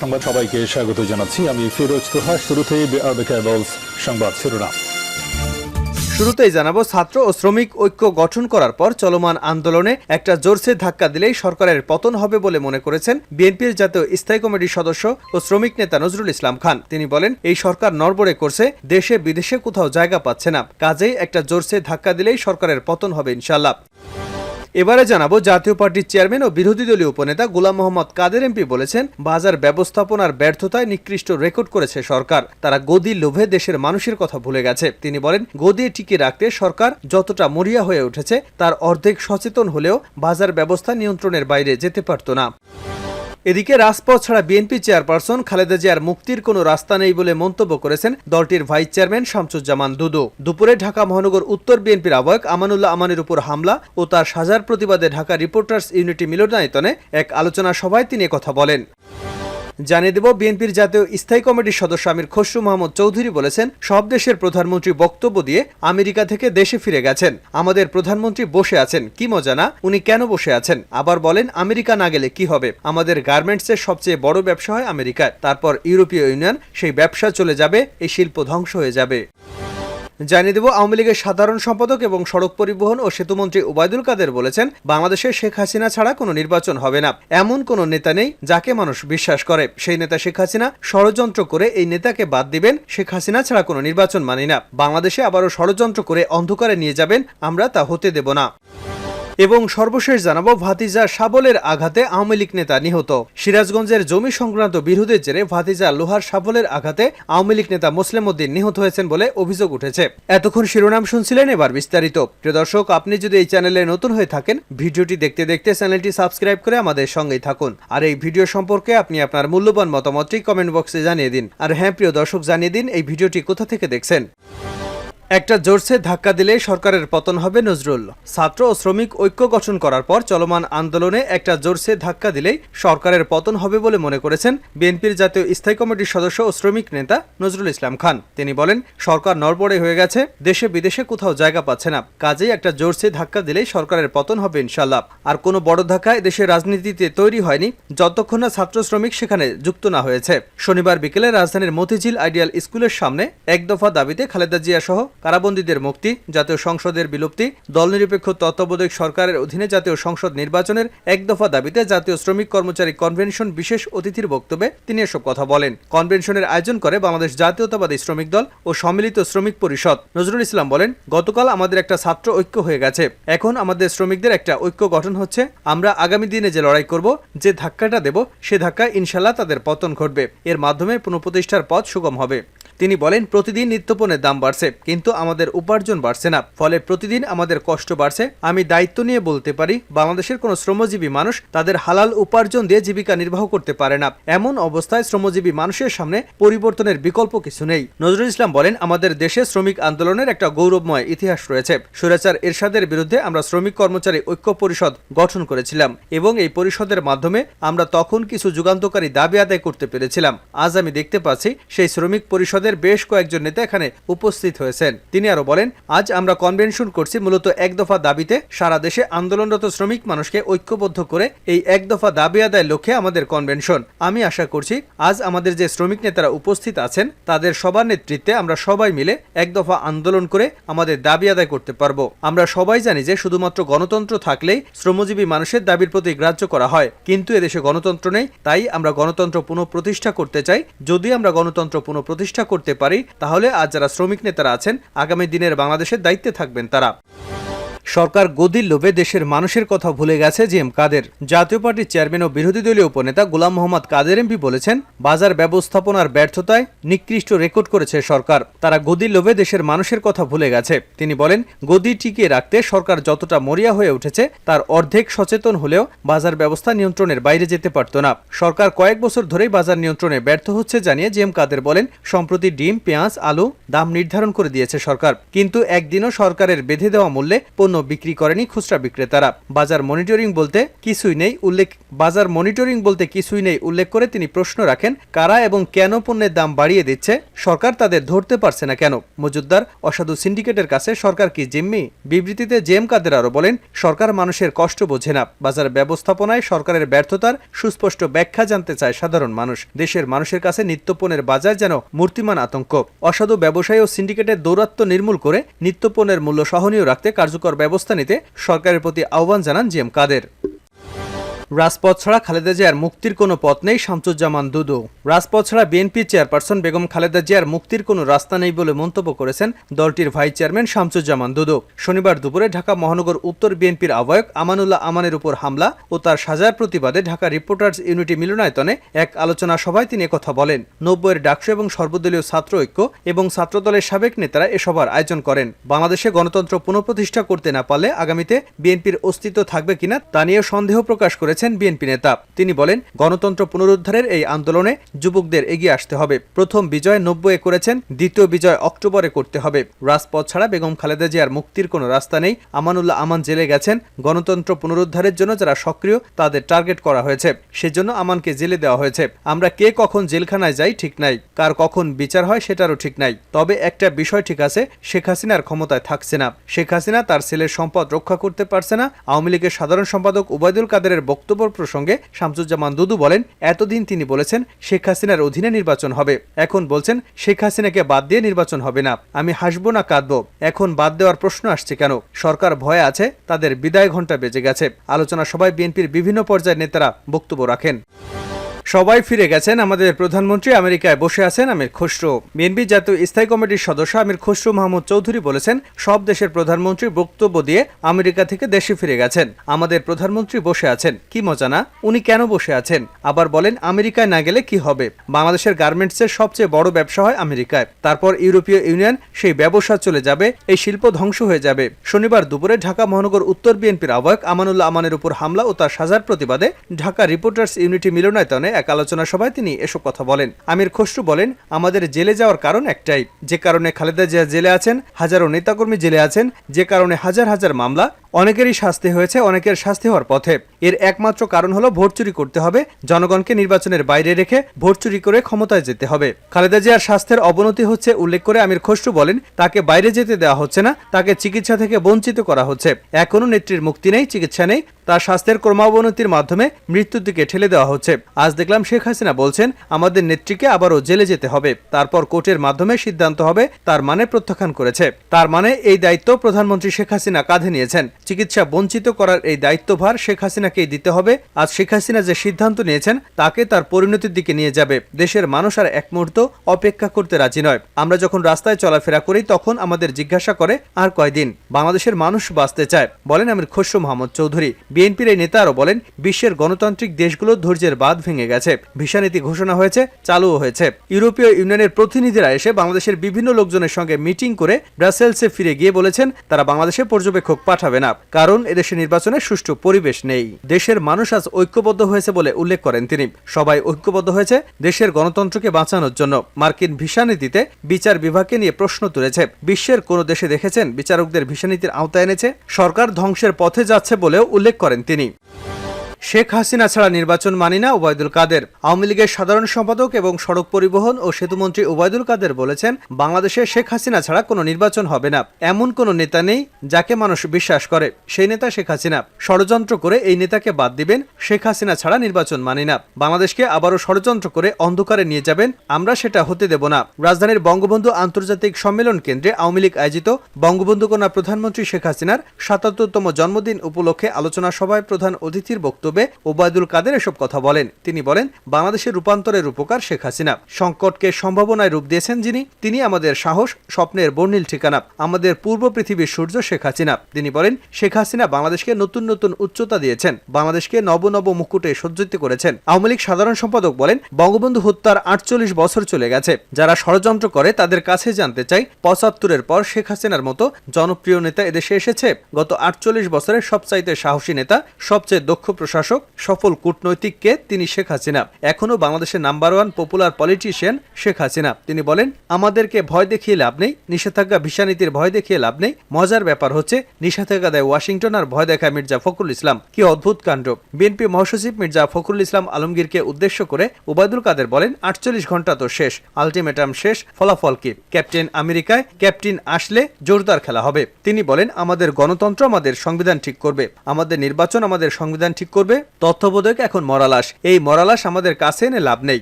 সংবাদ সবাইকে স্বাগত জানাচ্ছি। আমি ফিরোজ তোহা শুরুতেই বিআরবি সংবাদ শিরোনাম। শুরুতেই জানাব, ছাত্র ও শ্রমিক ঐক্য গঠন করার পর চলমান আন্দোলনে একটা জোরসে ধাক্কা দিলেই সরকারের পতন হবে বলে মনে করেছেন বিএনপির জাতীয় স্থায়ী কমিটির সদস্য ও শ্রমিক নেতা নজরুল ইসলাম খান। তিনি বলেন, এই সরকার নড়বড়ে করছে, দেশে বিদেশে কোথাও জায়গা পাচ্ছে না। কাজেই একটা জোরসে ধাক্কা দিলেই সরকারের পতন হবে ইনশাল্লাহ এবারে জানাব, জাতীয় পার্টির চেয়ারম্যান ও বিরোধী দলীয় উপনেতা গোলাম মোহাম্মদ কাদের এমপি বলেছেন, বাজার ব্যবস্থাপনার ব্যর্থতায় নিকৃষ্ট রেকর্ড করেছে সরকার। তারা গদি লোভে দেশের মানুষের কথা ভুলে গেছে। তিনি বলেন, গদি টিকে রাখতে সরকার যতটা মরিয়া হয়ে উঠেছে, তার অর্ধেক সচেতন হলেও বাজার ব্যবস্থা নিয়ন্ত্রণের বাইরে যেতে পারত না। এদিকে রাজপথ ছাড়া বিএনপি চেয়ারপারসন খালেদা জিয়ার মুক্তির কোনো রাস্তা নেই বলে মন্তব্য করেছেন দলটির ভাইস চেয়ারম্যান শামসুজ্জামান দুদু। দুপুরে ঢাকা মহানগর উত্তর বিএনপির আহ্বায়ক আমানুল্লাহ আমানের উপর হামলা ও তার সাজার প্রতিবাদে ঢাকা রিপোর্টার্স ইউনিটি মিলনায়তনে এক আলোচনা সভায় তিনি কথা বলেন। জানিয়ে দেব, বিএনপির জাতীয় স্থায়ী কমিটির সদস্য আমির খসরু মাহমুদ চৌধুরী বলেছেন, সব দেশের প্রধানমন্ত্রী বক্তব্য দিয়ে আমেরিকা থেকে দেশে ফিরে গেছেন। আমাদের প্রধানমন্ত্রী বসে আছেন, কি মজা না? উনি কেন বসে আছেন? আবার বলেন, আমেরিকা না গেলে কি হবে? আমাদের গার্মেন্টসের সবচেয়ে বড় ব্যবসা হয় আমেরিকায় তারপর ইউরোপীয় ইউনিয়ন, সেই ব্যবসা চলে যাবে, এই শিল্প ধ্বংস হয়ে যাবে। জানিয়ে দেব, আওয়ামী লীগের সাধারণ সম্পাদক এবং সড়ক পরিবহন ও সেতুমন্ত্রী ওবায়দুল কাদের বলেছেন, বাংলাদেশে শেখ হাসিনা ছাড়া কোনো নির্বাচন হবে না। এমন কোনো নেতা নেই যাকে মানুষ বিশ্বাস করে। সেই নেতা শেখ হাসিনা ষড়যন্ত্র করে এই নেতাকে বাদ দিবেন, শেখ হাসিনা ছাড়া কোনো নির্বাচন মানি না। বাংলাদেশে আবারও ষড়যন্ত্র করে অন্ধকারে নিয়ে যাবেন, আমরা তা হতে দেব না। এবং সর্বশেষ জানাব ভাতিজা শাবলের আঘাতে আওয়ামী লীগ নেতা নিহত। সিরাজগঞ্জের জমি সংক্রান্ত বিরোধের জেরে ভাতিজা লোহার শাবলের আঘাতে আওয়ামী লীগ নেতা মুসলিম উদ্দিন নিহত হয়েছেন বলে অভিযোগ উঠেছে। এতক্ষণ শিরোনাম শুনছিলেন এবার বিস্তারিত। প্রিয় দর্শক, আপনি যদি এই চ্যানেলে নতুন হয়ে থাকেন, ভিডিওটি দেখতে দেখতে চ্যানেলটি সাবস্ক্রাইব করে আমাদের সঙ্গেই থাকুন। আর এই ভিডিও সম্পর্কে আপনি আপনার মূল্যবান মতামতটি কমেন্ট বক্সে জানিয়ে দিন। আর হ্যাঁ প্রিয় দর্শক, জানিয়ে দিন এই ভিডিওটি কোথা থেকে দেখছেন। একটা জোরসে ধাক্কা দিলে সরকারের পতন হবে নজরুল। ছাত্র ও শ্রমিক ঐক্য গঠন করার পর চলমান আন্দোলনে একটা জোরসে ধাক্কা দিলেই সরকারের পতন হবে বলে মনে করেছেন বিএনপির জাতীয় স্থায়ী কমিটির সদস্য ও শ্রমিক নেতা নজরুল ইসলাম খান। তিনি বলেন, সরকার নড়বড়ে হয়ে গেছে, দেশে বিদেশে কোথাও জায়গা পাচ্ছে না। কাজেই একটা জোরসে ধাক্কা দিলেই সরকারের পতন হবে ইনশাল্লাহ আর কোনো বড় ধাক্কা দেশের রাজনীতিতে তৈরি হয়নি, যতক্ষণ না ছাত্র শ্রমিক সেখানে যুক্ত না হয়েছে। শনিবার বিকেলে রাজধানীর মতিঝিল আইডিয়াল স্কুলের সামনে এক দফা দাবিতে খালেদা জিয়া সহ কারাবন্দীদের মুক্তি, জাতীয় সংসদের বিলুপ্তি, দলনিরপেক্ষ তত্ত্বাবধায়ক সরকারের অধীনে জাতীয় সংসদ নির্বাচনের এক দফা দাবিতে জাতীয় শ্রমিক কর্মচারী কনভেনশন বিশেষ অতিথির বক্তব্যে তিনি এসব কথা বলেন। কনভেনশনের আয়োজন করে বাংলাদেশ জাতীয়তাবাদী শ্রমিক দল ও সম্মিলিত শ্রমিক পরিষদ। নজরুল ইসলাম বলেন, গতকাল আমাদের একটা ছাত্র ঐক্য হয়ে গেছে। এখন আমাদের শ্রমিকদের একটা ঐক্য গঠন হচ্ছে। আমরা আগামী দিনে যে লড়াই করব, যে ধাক্কাটা দেব, সে ধাক্কায় ইনশাল্লাহ তাদের পতন ঘটবে। এর মাধ্যমে পুনঃপ্রতিষ্ঠার পথ সুগম হবে। তিনি বলেন, প্রতিদিন নিত্যপণ্যের দাম বাড়ছে, কিন্তু আমাদের উপার্জন বাড়ছে না। ফলে প্রতিদিন আমাদের কষ্ট বাড়ছে। আমি দায়িত্ব নিয়ে বলতে পারি, বাংলাদেশের কোনো শ্রমজীবী মানুষ তাদের হালাল উপার্জন দিয়ে জীবিকা নির্বাহ করতে পারে না। এমন অবস্থায় শ্রমজীবী মানুষের সামনে পরিবর্তনের বিকল্প কিছু নেই। নজরুল ইসলাম বলেন, আমাদের দেশে শ্রমিক আন্দোলনের একটা গৌরবময় ইতিহাস রয়েছে। সুরেচার এরশাদের বিরুদ্ধে আমরা শ্রমিক কর্মচারী ঐক্য পরিষদ গঠন করেছিলাম এবং এই পরিষদের মাধ্যমে আমরা তখন কিছু যুগান্তকারী দাবি আদায় করতে পেরেছিলাম। আজ আমি দেখতে পাচ্ছি, সেই শ্রমিক পরিষদের বেশ কয়েকজন নেতা এখানে উপস্থিত হয়েছেন। তিনি আরও বলেন, আজ আমরা কনভেনশন করছি মূলত এক দফা দাবিতে সারা দেশে আন্দোলনরত শ্রমিক মানুষকে ঐক্যবদ্ধ করে এই এক দফা দাবি আদায়ের লক্ষ্যে আমাদের কনভেনশন। আমি আশা করছি, আজ আমাদের যে শ্রমিক নেতারা উপস্থিত আছেন, তাদের সবার নেতৃত্বে আমরা সবাই মিলে এক দফা আন্দোলন করে আমাদের দাবি আদায় করতে পারব। আমরা সবাই জানি যে শুধুমাত্র গণতন্ত্র থাকলেই শ্রমজীবী মানুষের দাবির প্রতি গ্রাহ্য করা হয়। কিন্তু এদেশে গণতন্ত্র নেই, তাই আমরা গণতন্ত্র পুনঃপ্রতিষ্ঠা করতে চাই। যদি আমরা গণতন্ত্র পুনঃপ্রতিষ্ঠা করতে পারি তাহলে আজ যারা শ্রমিক নেতারা আছেন আগামী দিনের বাংলাদেশের দায়িত্বে থাকবেন তারা। সরকার গদির লোভে দেশের মানুষের কথা ভুলে গেছে জি এম কাদের। জাতীয় পার্টির চেয়ারম্যান ও বিরোধী দলীয় উপনেতা গোলাম মোহাম্মদ কাদের এমপি বলেছেন, বাজার ব্যবস্থাপনার ব্যর্থতায় নিকৃষ্ট রেকর্ড করেছে সরকার। তারা গদির লোভে দেশের মানুষের কথা ভুলে গেছে। তিনি বলেন, গদি টিকিয়ে রাখতে সরকার যতটা মরিয়া হয়ে উঠেছে, তার অর্ধেক সচেতন হলেও বাজার ব্যবস্থা নিয়ন্ত্রণের বাইরে যেতে পারত না। সরকার কয়েক বছর ধরেই বাজার নিয়ন্ত্রণে ব্যর্থ হচ্ছে জানিয়ে জি এম কাদের বলেন, সম্প্রতি ডিম, পেঁয়াজ, আলু দাম নির্ধারণ করে দিয়েছে সরকার। কিন্তু একদিনও সরকারের বেঁধে দেওয়া মূল্যে পণ্য বিক্রি করেনি খুচরা বিক্রেতারা। বাজার মনিটরিং বলতে কিছুই নেই, উল্লেখ বাজার মনিটরিং বলতে কিছুই নেই, উল্লেখ করে তিনি প্রশ্ন রাখেন, কারা এবং কেন পণ্যের দাম বাড়িয়ে দিচ্ছে? সরকার তাদের ধরতে পারছে না কেন? মজুদ্দার, অসাধু সিন্ডিকেটের কাছে সরকার কি জিম্মি? বিবৃতিতে জেম কাদের আরও বলেন, সরকার মানুষের কষ্ট বোঝে না। বাজার ব্যবস্থাপনায় সরকারের ব্যর্থতার সুস্পষ্ট ব্যাখ্যা জানতে চায় সাধারণ মানুষ। দেশের মানুষের কাছে নিত্যপণ্যের বাজার যেন মূর্তিমান আতঙ্ক। অসাধু ব্যবসায়ী ও সিন্ডিকেটের দৌরাত্ম্য নির্মূল করে নিত্যপণ্যের মূল্য সহনীয় রাখতে কার্যকর ব্যবস্থা নিতে সরকারের প্রতি আহ্বান জানান জি এম কাদের। রাজপথ ছাড়া খালেদা জিয়ার মুক্তির কোনো পথ নেই শামসুজ্জামান দুদু। রাজপথ ছাড়া বিএনপি চেয়ারপারসন বেগম খালেদা জিয়ার মুক্তির কোনো রাস্তা নেই বলে মন্তব্য করেছেন দলটির ভাইস চেয়ারম্যান শামসুজ্জামান দুদু। শনিবার দুপুরে ঢাকা মহানগর উত্তর বিএনপির আহ্বায়ক আমানুল্লাহ আমানের উপর হামলা ও তার সাজার প্রতিবাদে ঢাকা রিপোর্টার্স ইউনিটি মিলনায়তনে এক আলোচনা সভায় তিনি কথা বলেন। নব্বইয়ের ডাকসু এবং সর্বদলীয় ছাত্র ঐক্য এবং ছাত্রদলের সাবেক নেতারা এ সভার আয়োজন করেন। বাংলাদেশে গণতন্ত্র পুনঃপ্রতিষ্ঠা করতে না পারলে আগামীতে বিএনপির অস্তিত্ব থাকবে কিনা তা নিয়েও সন্দেহ প্রকাশ করেছেন বিএনপি নেতা। তিনি বলেন, গণতন্ত্র পুনরুদ্ধারের এই আন্দোলনে যুবকদের এগিয়ে আসতে হবে। প্রথম বিজয় নব্বইয়ে করেছেন, দ্বিতীয় বিজয় অক্টোবরে করতে হবে। রাজপথ ছাড়া বেগম খালেদা জিয়ার মুক্তির কোনো রাস্তা নেই। আমানুল্লাহ আমান জেলে গেছেন। গণতন্ত্র পুনরুদ্ধারের জন্য যারা সক্রিয়, তাদের টার্গেট করা হয়েছে। সেজন্য আমানকে জেলে দেওয়া হয়েছে। আমরা কে কখন জেলখানায় যাই ঠিক নাই। কার কখন বিচার হয় সেটারও ঠিক নাই। তবে একটা বিষয় ঠিক আছে, শেখ হাসিনার ক্ষমতায় থাকছে না। শেখ হাসিনা তার ছেলের সম্পদ রক্ষা করতে পারছে না। আওয়ামী লীগের সাধারণ সম্পাদক ওবায়দুল কাদেরের বক্তব্য প্রসঙ্গে শামসুজ্জামান দুদু বলেন, এতদিন তিনি বলেছেন শেখ হাসিনার অধীনে নির্বাচন হবে। এখন বলছেন শেখ হাসিনাকে বাদ দিয়ে নির্বাচন হবে না। আমি হাসবো না কাঁদব। এখন বাদ দেওয়ার প্রশ্ন আসছে কেন? সরকার ভয়ে আছে, তাদের বিদায় ঘণ্টা বেজে গেছে। আলোচনা সভায় বিএনপির বিভিন্ন পর্যায়ের নেতারা বক্তব্য রাখেন। সবাই ফিরে গেছেন আমাদের প্রধানমন্ত্রী আমেরিকায় বসে আছেন আমির খসরু। বিএনপি জাতীয় স্থায়ী কমিটির সদস্য আমির খসরু মাহমুদ চৌধুরী বলেছেন, সব দেশের প্রধানমন্ত্রী বক্তব্য দিয়ে আমেরিকা থেকে দেশে ফিরে গেছেন। আমাদের প্রধানমন্ত্রী বসে আছেন, কি মজা না? উনি কেন বসে আছেন? আবার বলেন, আমেরিকায় না গেলে কি হবে? বাংলাদেশের গার্মেন্টসের সবচেয়ে বড় ব্যবসা হয় আমেরিকায়। তারপর ইউরোপীয় ইউনিয়ন সেই ব্যবসা চলে যাবে, এই শিল্প ধ্বংস হয়ে যাবে। শনিবার দুপুরে ঢাকা মহানগর উত্তর বিএনপির আহ্বায়ক আমানুল্লাহ আমানের উপর হামলা ও তার সাজার প্রতিবাদে ঢাকা রিপোর্টার্স ইউনিটি মিলনায়তনে এক আলোচনা সভায় তিনি এসব কথা বলেন। আমির খসরু বলেন, আমাদের জেলে যাওয়ার কারণ একটাই। যে কারণে খালেদা জিয়া জেলে আছেন, হাজারো নেতাকর্মী জেলে আছেন, যে কারণে হাজার হাজার মামলা অনেকেরই শাস্তি হয়েছে, অনেকের শাস্তি হওয়ার পথে। এর একমাত্র কারণ হলো ভোট চুরি করতে হবে, জনগণকে নির্বাচনের বাইরে রেখে ভোট চুরি করে ক্ষমতায় যেতে হবে। খালেদা জিয়ার স্বাস্থ্যের অবনতি হচ্ছে, উল্লেখ করে আমির খসরু বলেন, তাকে বাইরে যেতে দেওয়া হচ্ছে না, তাকে চিকিৎসা থেকে বঞ্চিত করা হচ্ছে। এখনও নেত্রীর মুক্তি নেই, চিকিৎসা নেই, তার স্বাস্থ্যের ক্রমাবনতির মাধ্যমে মৃত্যুর দিকে ঠেলে দেওয়া হচ্ছে। আজ দেখলাম শেখ হাসিনা বলছেন, আমাদের নেত্রীকে আবারও জেলে যেতে হবে, তারপর কোর্টের মাধ্যমে সিদ্ধান্ত হবে, তার মানে প্রত্যাখ্যান করেছে। তার মানে এই দায়িত্ব প্রধানমন্ত্রী শেখ হাসিনা কাঁধে নিয়েছেন। চিকিৎসা বঞ্চিত করার এই দায়িত্বভার শেখ হাসিনাকেই দিতে হবে। আজ শেখ হাসিনা যে সিদ্ধান্ত নিয়েছেন, তাকে তার পরিণতির দিকে নিয়ে যাবে। দেশের মানুষ আর এক মুহূর্ত অপেক্ষা করতে রাজি নয়। আমরা যখন রাস্তায় চলাফেরা করি, তখন আমাদের জিজ্ঞাসা করে, আর কয়দিন? বাংলাদেশের মানুষ বাঁচতে চায়, বলেন আমির খসরু মোহাম্মদ চৌধুরী। বিএনপির এই নেতা আরও বলেন, বিশ্বের গণতান্ত্রিক দেশগুলো ধৈর্যের বাঁধ ভেঙে গেছে। ভিসানীতি ঘোষণা হয়েছে, চালুও হয়েছে। ইউরোপীয় ইউনিয়নের প্রতিনিধিরা এসে বাংলাদেশের বিভিন্ন লোকজনের সঙ্গে মিটিং করে ব্রাসেলসে ফিরে গিয়ে বলেছেন, তারা বাংলাদেশে পর্যবেক্ষক পাঠাবে না। কারণ এদেশে নির্বাচনের সুষ্ঠু পরিবেশ নেই। দেশের মানুষ আজ ঐক্যবদ্ধ হয়েছে বলে উল্লেখ করেন তিনি। সবাই ঐক্যবদ্ধ হয়েছে দেশের গণতন্ত্রকে বাঁচানোর জন্য। মার্কিন ভিসা নীতিতে বিচার বিভাগকে নিয়ে প্রশ্ন তুলেছে। বিশ্বের কোনো দেশে দেখেছেন বিচারকদের ভিসা নীতির আওতায় এনেছে। সরকার ধ্বংসের পথে যাচ্ছে বলেও উল্লেখ করেন তিনি। শেখ হাসিনা ছাড়া নির্বাচন মানি না ওবায়দুল কাদের। আওয়ামী লীগের সাধারণ সম্পাদক এবং সড়ক পরিবহন ও সেতুমন্ত্রী ওবায়দুল কাদের বলেছেন, বাংলাদেশে শেখ হাসিনা ছাড়া কোনো নির্বাচন হবে না। এমন কোনো নেতা নেই যাকে মানুষ বিশ্বাস করে, সেই নেতা শেখ হাসিনা। ষড়যন্ত্র করে এই নেতাকে বাদ দিবেন, শেখ হাসিনা ছাড়া নির্বাচন মানি না। বাংলাদেশকে আবারও ষড়যন্ত্র করে অন্ধকারে নিয়ে যাবেন, আমরা সেটা হতে দেব না। রাজধানীর বঙ্গবন্ধু আন্তর্জাতিক সম্মেলন কেন্দ্রে আওয়ামী লীগ আয়োজিত বঙ্গবন্ধু কন্যা প্রধানমন্ত্রী শেখ হাসিনার সাতাত্তরতম জন্মদিন উপলক্ষে আলোচনা সভায় প্রধান অতিথির বক্তব্যে ওবায়দুল কাদের এসব কথা বলেন। তিনি বলেন, বাংলাদেশের রূপান্তরের উপকার শেখ হাসিনা। সংকটকে সম্ভাবনায় রূপ দিয়েছেন যিনি, তিনি আমাদের সাহস, স্বপ্নের বর্ণিল ঠিকানা। আমাদের পূর্ব পৃথিবীর সূর্য শেখ হাসিনা। তিনি বলেন, শেখ হাসিনা বাংলাদেশকে নতুন নতুন উচ্চতা দিয়েছেন। বাংলাদেশকে নব নব মুকুটে সজ্জিত করেছেন। আওয়ামী লীগ সাধারণ সম্পাদক বলেন, বঙ্গবন্ধু হত্যার আটচল্লিশ বছর চলে গেছে। যারা ষড়যন্ত্র করে, তাদের কাছে জানতে চাই, পঁচাত্তরের পর শেখ হাসিনার মতো জনপ্রিয় নেতা এদেশে এসেছে? গত আটচল্লিশ বছরের সবচাইতে সাহসী নেতা, সবচেয়ে দক্ষ প্রশাসক প্রশাসক সফল কূটনৈতিককে তিনি শেখ হাসিনা। এখনও বাংলাদেশের number one popular politician Sheikh Hasina. তিনি বলেন, আমাদেরকে ভয় দেখিয়ে লাভ নেই, নিষেধাজ্ঞা ভিসা নীতির ভয় দেখিয়ে লাভ নেই। মজার ব্যাপার হচ্ছে, নিষেধাজ্ঞা দেয় ওয়াশিংটন আর ভয় দেখায় মির্জা ফখরুল ইসলাম। কি অদ্ভুত কাণ্ড! বিএনপি মহাসচিব মির্জা ফখরুল ইসলাম আলমগীরকে উদ্দেশ্য করে উবায়দুল কাদের বলেন, আটচল্লিশ ঘণ্টা তো শেষ, আলটিমেটাম শেষ, ফলাফল কি? ক্যাপ্টেন আমেরিকায় ক্যাপ্টেন আসলে জোরদার খেলা হবে। তিনি বলেন, আমাদের গণতন্ত্র আমাদের সংবিধান ঠিক করবে, আমাদের নির্বাচন আমাদের সংবিধান ঠিক করবে। তত্ত্বাবধায়ক এখন মরালাস এই মরালাস আমাদের কাছে এনে লাভ নেই।